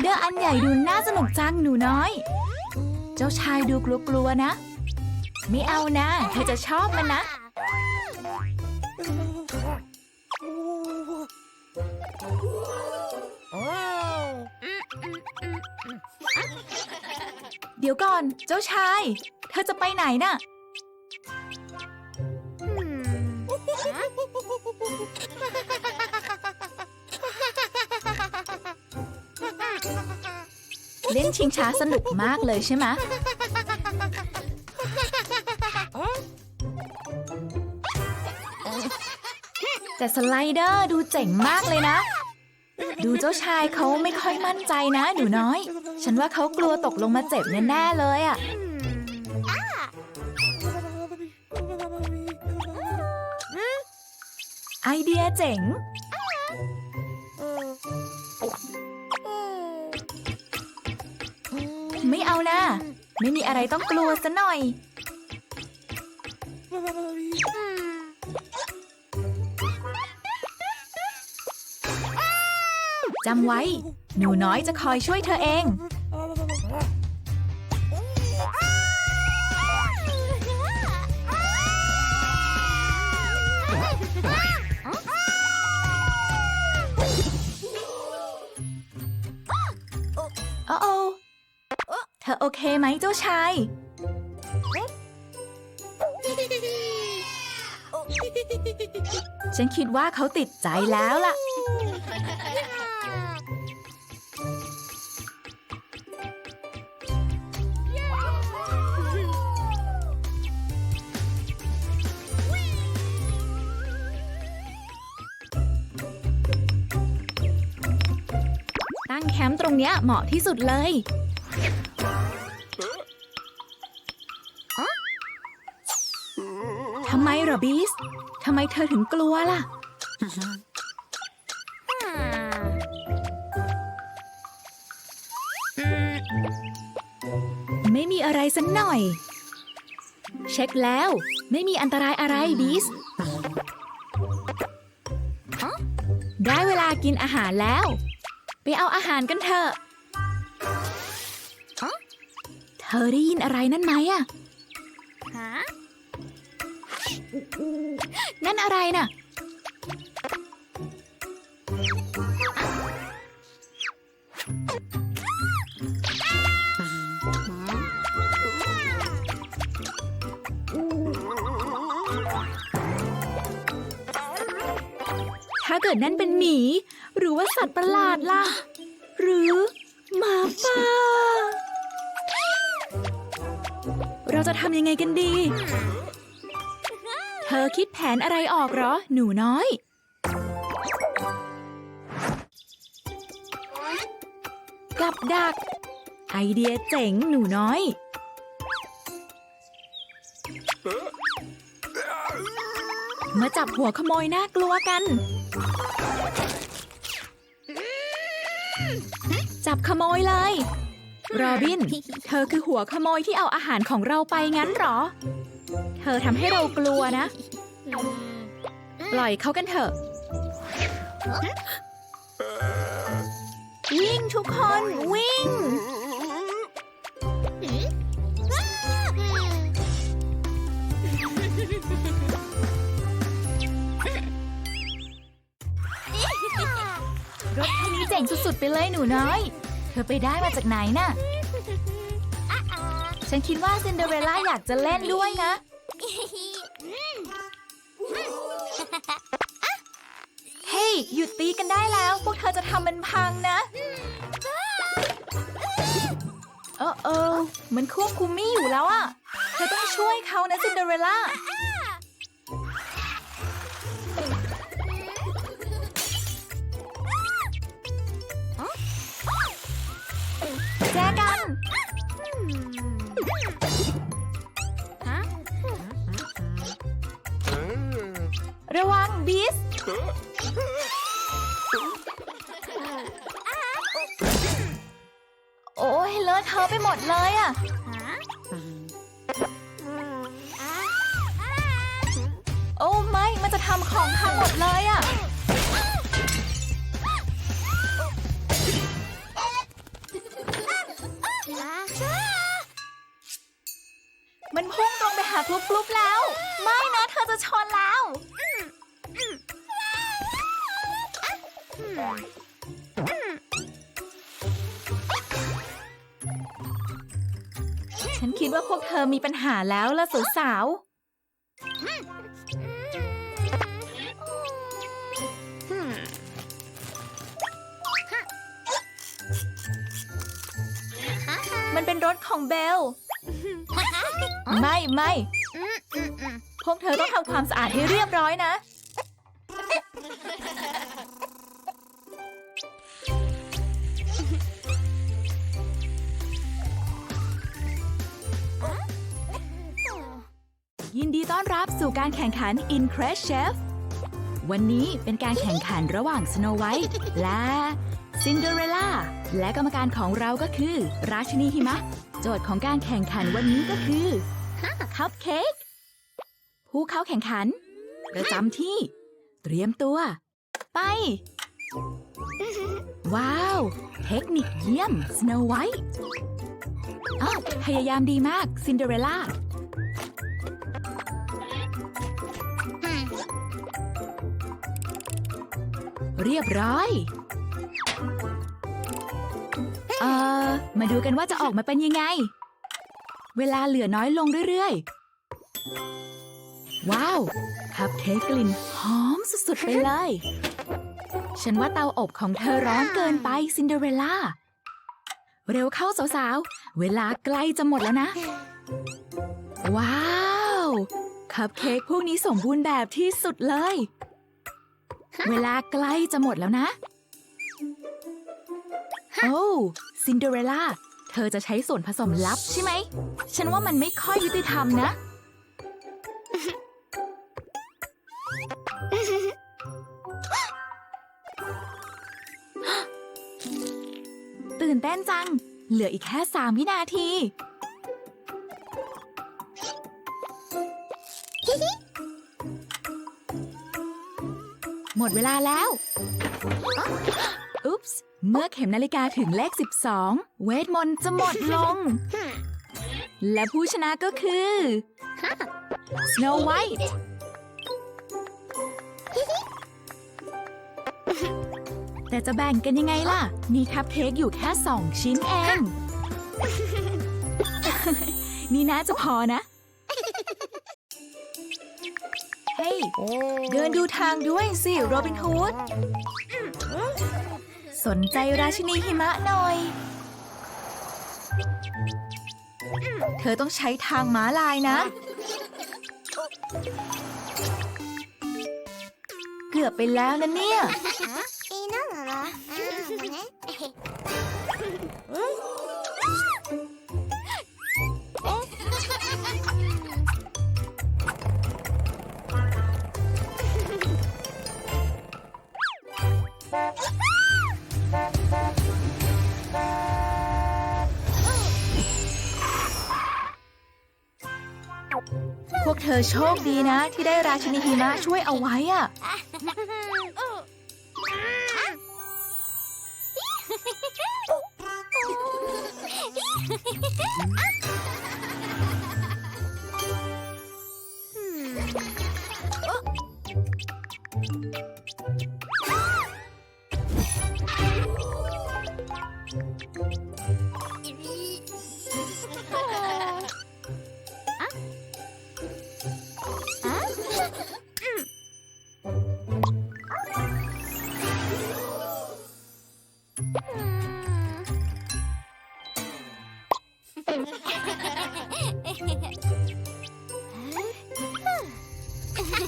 เดอร์อันใหญ่ดูน่าสนุกจังหนูน้อย เจ้าชายดูกลัวๆนะ ไม่เอานะเธอจะชอบมันนะ เดี๋ยวก่อนเจ้าชาย เธอจะไปไหนน่ะ เล่นชิงช้าสนุกมากเลยใช่ไหมแต่สไลเดอร์ดูเจ๋งมากเลยนะ ดูเจ้าชายเขาไม่ค่อยมั่นใจนะหนูน้อย ฉันว่าเขากลัวตกลงมาเจ็บแน่ๆเลยอะไอเดียเจ๋ง ไม่มีอะไรต้องกลัวซะหน่อย จำไว้ หนูน้อยจะคอยช่วยเธอเอง ไหมเจ้าชาย ฉันคิดว่าเขาติดใจแล้วล่ะ ตั้งแคมป์ตรงเนี้ยเหมาะที่สุดเลย บีสทำไมเธอถึงกลัวล่ะ ไม่มีอะไรสักหน่อย เช็คแล้ว ไม่มีอันตรายอะไรบีสได้เวลากินอาหารแล้ว ไปเอาอาหารกันเถอะ เธอได้ยินอะไรนั่นไหมอะ นั่นอะไรน่ะ ถ้าเกิดนั่นเป็นหมี หรือว่าสัตว์ประหลาดล่ะ หรือหมาป่า เราจะทำยังไงกันดีเธอคิดแผนอะไรออกเหรอ หนูน้อย กับดัก ไอเดียเจ๋งหนูน้อย มาจับหัวขโมยน่ากลัวกัน จับขโมยเลย โรบิน เธอคือหัวขโมยที่เอาอาหารของเราไปงั้นเหรอ เธอทำให้เรากลัวนะ ปล่อยเขากันเถอะ วิ่งทุกคนวิ่ง รถคันนี้เจ๋งสุดๆไปเลยหนูน้อย เธอไปได้มาจากไหนน่ะ ฉันคิดว่าซินเดอเรลล่าอยากจะเล่นด้วยนะ หยุดตีกันได้แล้ว พวกเธอจะทำมันพังนะเออเออมันควบคุมไม่อยู่แล้วอะเธอต้องช่วยเขานะซินเดอเรลล่าแจกันระวังบิส อ้ยเลอะเทอะไปหมดเลยอะโอ้ไม่ มันจะทำของพังหมดเลยอะ มีปัญหาแล้วล่ะสาวๆมันเป็นรถของเบล ไม่ไม่พวกเธอต้องทำความสะอาดให้เรียบร้อยนะ ยินดีต้อนรับสู่การแข่งขัน In Crash Chef วันนี้เป็นการแข่งขันระหว่าง Snow White และ Cinderella และกรรมการของเราก็คือ ราชินีหิมะ โจทย์ของการแข่งขันวันนี้ก็คือคัพเค้กผู้เข้าแข่งขัน ประจำที่ เตรียมตัว ไป ว้าว เทคนิคเยี่ยม Snow White อ้าวพยายามดีมาก Cinderella เรี ยบร้อย เอ่อ มาดูกันว่าจะออกมาเป็นยังไง เวลาเหลือน้อยลงเรื่อยๆ ว้าว คัพเค้กกลิ่นหอมสุดๆ ไปเลย ฉันว่าเตาอบของเธอร้อนเกินไปซินเดอเรลล่า เร็วเข้าสาวๆ เวลาใกล้จะหมดแล้วนะ ว้าวคัพเค้กพวกนี้สมบูรณ์แบบที่สุดเลย เวลาใกล้จะหมดแล้วนะ โอ้ซินเดอเรลล่า เธอจะใช้ส่วนผสมลับใช่ไหม ฉันว่ามันไม่ค่อยยุติธรรมนะ ตื่นเต้นจัง เหลืออีกแค่สามวินาที หมดเวลาแล้วอุ๊ปส์เมื่อเข็มนาฬิกาถึงเลข 12 เวทมนต์จะหมดลง และผู้ชนะก็คือ Snow White แต่จะแบ่งกันยังไงล่ะ มีคัพเค้กอยู่แค่สองชิ้นเอง นี่น่าจะพอนะ เฮ้ยเดินดูทางด้วยสิโรบินฮูด สนใจราชินีหิมะหน่อย เธอต้องใช้ทางม้าลายนะ เกือบไปแล้วนะเนี่ย เธอโชคดีนะ ที่ได้ราชินีหิมะช่วยเอาไว้อะ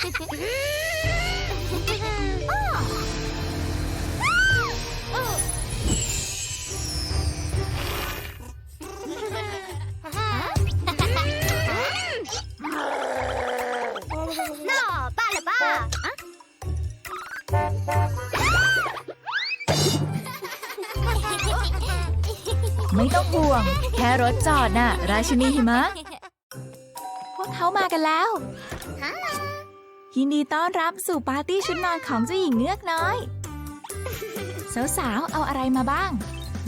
No, pala ba? Huh? Ah! ไม่ต้องห่วง แค่รถจอดน่ะ ราชินีหิมะ พวกเขามากันแล้ว ยินดีต้อนรับสู่ปาร์ตี้ชุดนอนของเจ้าหญิงเงือกน้อย สาวๆ เอาอะไรมาบ้าง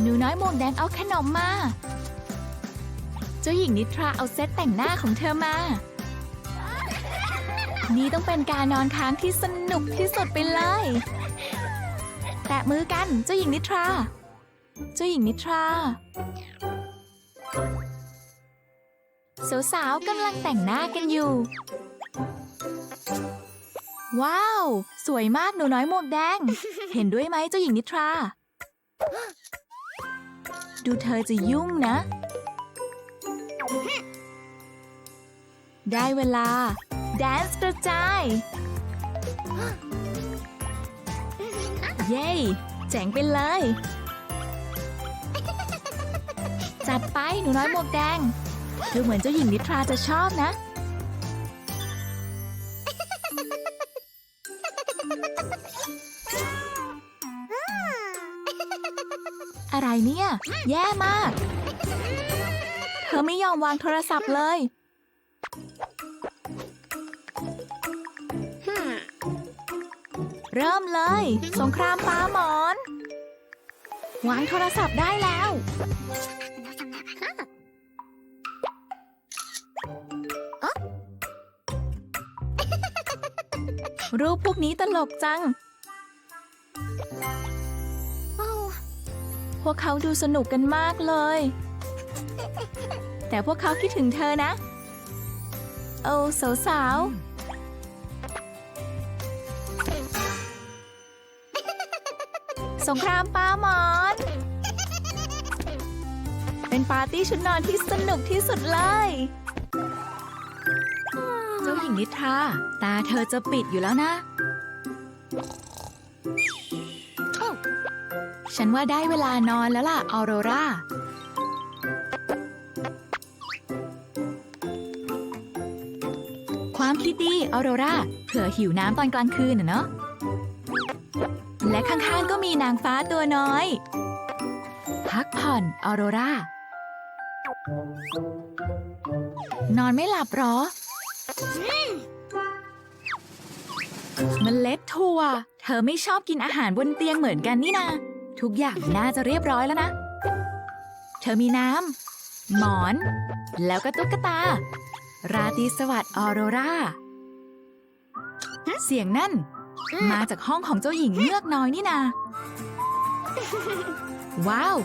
หนูน้อยหมวกแดงเอาขนมมา เจ้าหญิงนิทราเอาเซตแต่งหน้าของเธอมา นี่ต้องเป็นการนอนค้างที่สนุกที่สุดไปเลย แตะมือกันเจ้าหญิงนิทรา เจ้าหญิงนิทราสาวๆกำลังแต่งหน้ากันอยู่ ว้าว สวยมากหนูน้อยหมวกแดง เห็นด้วยไหมเจ้าหญิงนิทรา ดูเธอจะยุ่งนะ ได้เวลา แดนซ์กระจาย เย้เจ๋งไปเลย จัดไปหนูน้อยหมวกแดงดูเหมือนเจ้าหญิงนิทราจะชอบนะ เนี่ย แย่มาก เธอไม่ยอมวางโทรศัพท์เลย เริ่มเลย สงครามปาหมอน วางโทรศัพท์ได้แล้ว รูปพวกนี้ตลกจัง พวกเขาดูสนุกกันมากเลย แต่พวกเขาคิดถึงเธอนะ โอ้สาวๆสงครามปาหมอน เป็นปาร์ตี้ชุดนอนที่สนุกที่สุดเลย เจ้าหญิงนิทราตาเธอจะปิดอยู่แล้วนะ ฉันว่าได้เวลานอนแล้วล่ะ ออโรรา ความคิดดี ออโรรา เผื่อหิวน้ำตอนกลางคืนน่ะเนาะ และข้างๆก็มีนางฟ้าตัวน้อย พักผ่อน ออโรรา นอนไม่หลับหรอเมล็ดถั่ว เธอไม่ชอบกินอาหารบนเตียงเหมือนกันนี่นา ทุกอย่างน่าจะเรียบร้อยแล้วนะ เธอมีน้ำ หมอน แล้วก็ตุ๊กตา ราตรีสวัสดิ์ออโรรา เสียงนั่น มาจากห้องของเจ้าหญิงเงือกน้อยนี่นา ว้าว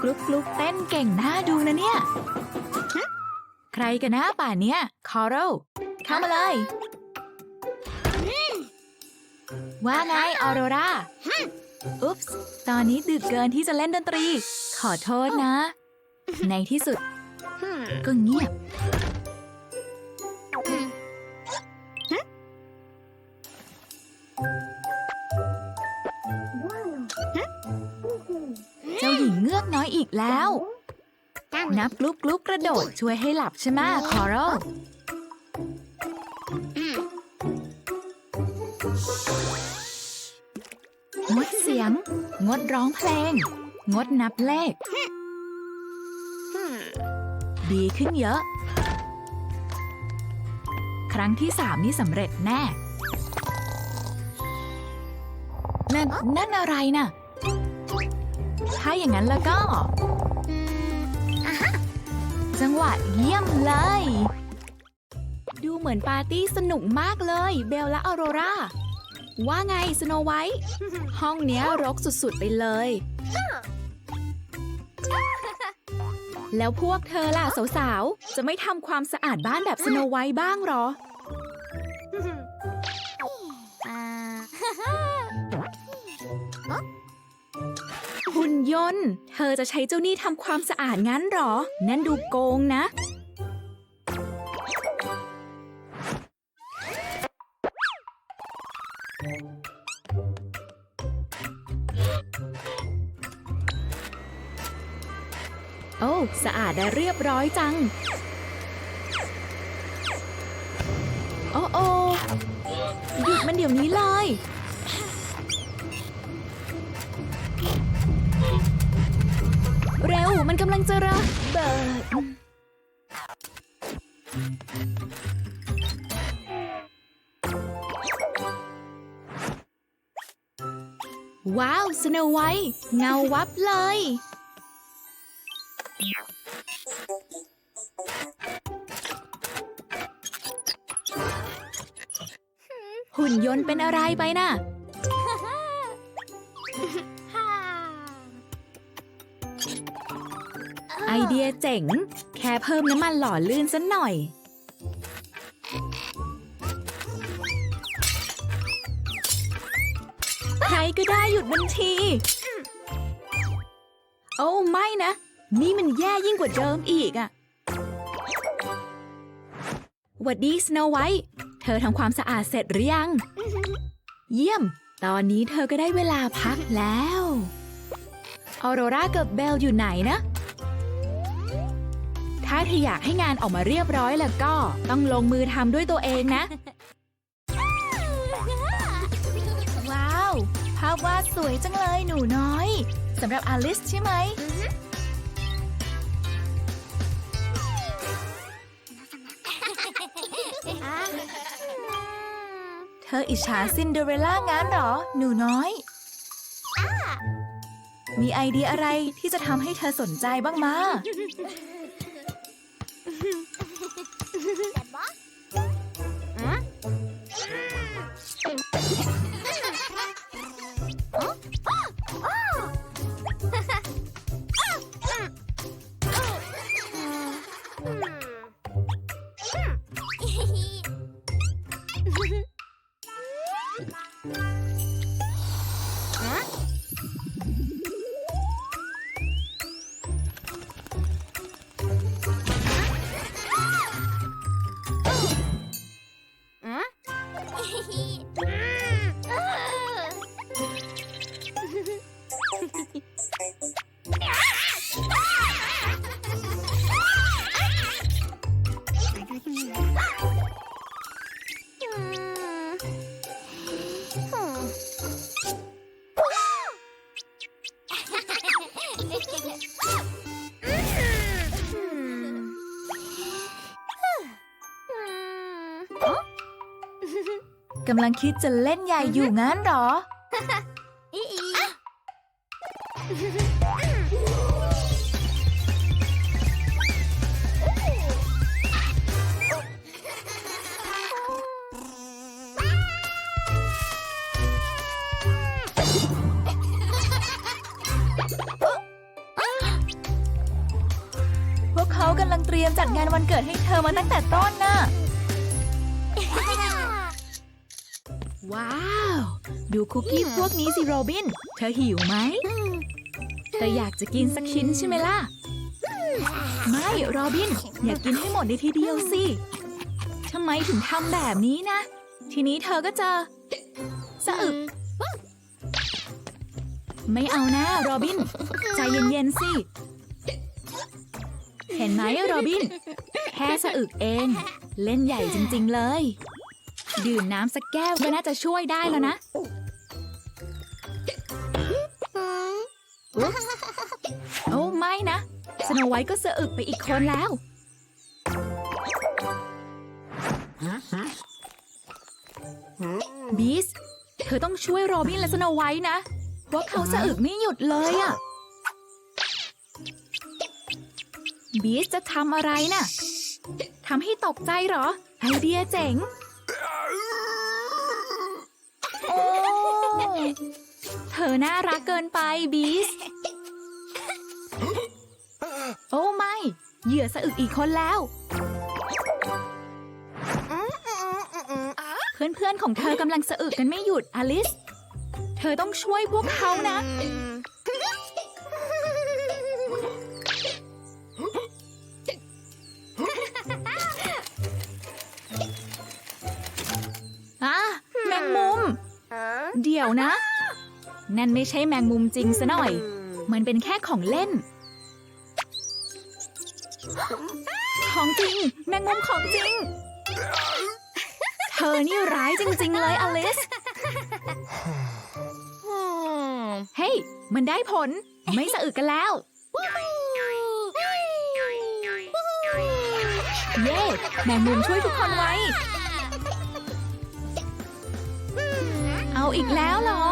กลุกกลุกเต้นเก่งน่าดูนะเนี่ย ใครกันนะป่านเนี้ยคอโรเข้ามาเลย ว่าไงออโรราอุ๊ปส์ตอนนี้ดึกเกินที่จะเล่นดนตรี ขอโทษนะ ในที่สุด ก็เงียบ เจ้าหญิงเงือกน้อยอีกแล้ว นับกลุกกลุกกระโดดช่วยให้หลับใช่ไหมคอโรง ยง งดร้องเพลง งดนับเลข ดีขึ้นเยอะ ครั้งที่สามนี่สำเร็จแน่ นั่นนั่นอะไรน่ะ ถ้าอย่างนั้นแล้วก็ จังหวะเยี่ยมเลย ดูเหมือนปาร์ตี้สนุกมากเลย เบลและออโรรา ว่าไงสโนไวท์ห้องเนี้ยรกสุดๆไปเลย แล้วพวกเธอล่ะสาวๆ จะไม่ทำความสะอาดบ้านแบบสโนไวท์บ้างเหรอ หุ่นยนต์ เธอจะใช้เจ้านี่ทำความสะอาดงั้นเหรอ นั่นดูโกงนะ โอ้สะอาดและเรียบร้อยจัง โอ้โอหยุดมันเดี๋ยวนี้เลย เร็วมันกำลังจะระเบิดว้าวสโนไวท์เงาวับเลย หุ่นยนต์เป็นอะไรไปน่ะ ไอเดียเจ๋ง แค่เพิ่มน้ำมันหล่อลื่นสักหน่อย ใครก็ได้หยุดบัญชี โอ้ ไม่นะ นี่มันแย่ยิ่งกว่าเดิมอีกอะหวัดดีสโนไวท์เธอทำความสะอาดเสร็จหรือยัง เยี่ยม ตอนนี้เธอก็ได้เวลาพักแล้วออโรรากับเบลอยู่ไหนนะ ถ้าเธออยากให้งานออกมาเรียบร้อยแล้วก็ต้องลงมือทำด้วยตัวเองนะ ว้าว ภาพวาดสวยจังเลยหนูน้อยสำหรับอลิสใช่ไหม ออิจฉาซินเดอเรลล่างั้นเหรอ หนูน้อย มีไอเดียอะไรที่จะทำให้เธอสนใจบ้างมา กำลังคิดจะเล่นใหญ่อยู่งั้นหรอพวกเขากำลังเตรียมจัดงานวันเกิดให้เธอมาตั้งแต่ต้นน่ะ ว้าว ดูคุกกี้พวกนี้สิโรบิน เธอหิวไหม เธออยากจะกินสักชิ้นใช่ไหมล่ะ ไม่โรบิน อยากกินให้หมดในทีเดียวสิทำไมถึงทำแบบนี้นะ ทีนี้เธอก็จะสะอึกไม่เอานะโรบิน ใจเย็นๆสิ เห็นไหมโรบิน แค่สะอึกเอง เล่นใหญ่จริงๆเลย ดื่มน้ำสักแก้วก็น่าจะช่วยได้แล้วนะ โอ้ไม่นะ สโนไวท์ก็เสะอึกไปอีกคนแล้ว บีส เธอต้องช่วยโรบินและสโนไวท์นะพวกเขาสะอึกไม่หยุดเลยอะบีสจะทำอะไรน่ะทำให้ตกใจเหรอ ไอเดียเจ๋ง โอ้ เธอน่ารักเกินไปบีส โอ้ไม่ เหยื่อสะอึกอีกคนแล้ว เพื่อนๆของเธอกำลังสะอึกกันไม่หยุดอลิส เธอต้องช่วยพวกเขานะ เดี๋ยวนะ นั่นไม่ใช่แมงมุมจริงซะหน่อย มันเป็นแค่ของเล่น ของจริง แมงมุมของจริง เธอนี่ร้ายจริง ๆ เลยอลิส เฮ้ย มันได้ผล ไม่สะอึกกันแล้ว เย้ แมงมุมช่วยทุกคนไว้ อีกแล้วเหรอ